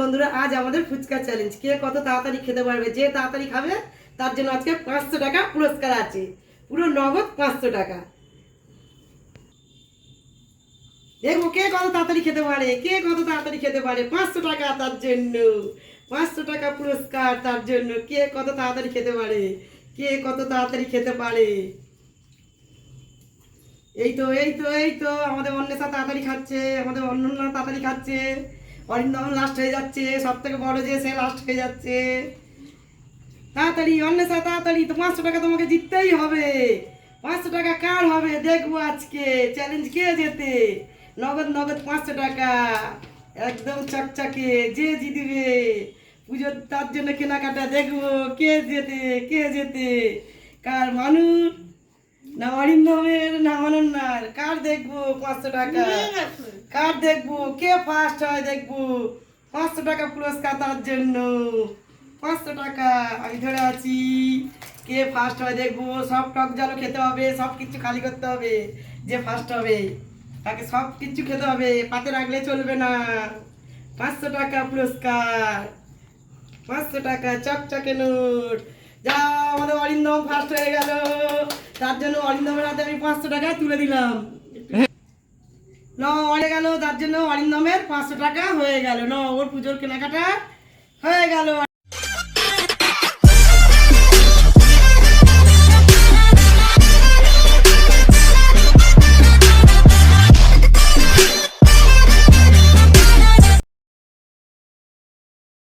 বন্ধুরা, আজ আমাদের ফুচকা চ্যালেঞ্জ কে কত তাড়াতাড়ি খেতে পারবে, যে তাড়াতাড়ি খাবে, তার জন্য আজকে পাঁচশো টাকা পুরস্কার আছে। পুরো নগদ পাঁচশো টাকা। দেখব কে কত তাড়াতাড়ি খেতে পারে, কে কত তাড়াতাড়ি খেতে পারে, পাঁচশো টাকা তার জন্য। পাঁচশো টাকা পুরস্কার তার জন্য। কে কত তাড়াতাড়ি খেতে পারে, কে কত তাড়াতাড়ি খেতে পারে। এই তো এই তো এই তো, আমাদের অন্বেষা তাড়াতাড়ি খাচ্ছে, আমাদের অন্যরা তাড়াতাড়ি খাচ্ছে। অরিন্দম লাস্ট হয়ে যাচ্ছে সব থেকে বড় যে সে লাস্ট হয়ে যাচ্ছে। তাড়াতাড়ি, অন্বেষা, তাড়াতাড়ি, তো পাঁচশো টাকা তোমাকে জিততেই হবে। পাঁচশো টাকা কার হবে? দেখব আজকে। চ্যালেঞ্জ কে যেতে নগদ নগদ পাঁচশো টাকা। একদম চকচকে, যে জিতবে। পুজোর, তার জন্য কেনাকাটা দেখব। কে যেতে কে যেতে কার মানুষ? না কার দেখব পাঁচশো টাকা? কার দেখব? কে ফার্স্ট হয় দেখব? পাঁচশো টাকা পুরস্কার তার জন্য। পাঁচশো টাকা। আমি ধরে আছি। কে ফার্স্ট হয় দেখব? সব টক জলও খেতে হবে সব কিছু খালি করতে হবে। যে ফার্স্ট হবে তাকে সব কিছু খেতে হবে। পাতে রাখলে চলবে না। পাঁচশো টাকা পুরস্কার পাঁচশো টাকা চকচকে নোট। যা আমাদের অরিন্দম ফার্স্ট হয়ে গেল। তার জন্য অরিন্দমের হাতে আমি পাঁচশো টাকা তুলে দিলাম। ন গেল, তার জন্য অরিন্দমের পাঁচশো টাকা হয়ে গেল। ন, ওর পুজোর কেনাকাটা হয়ে গেল।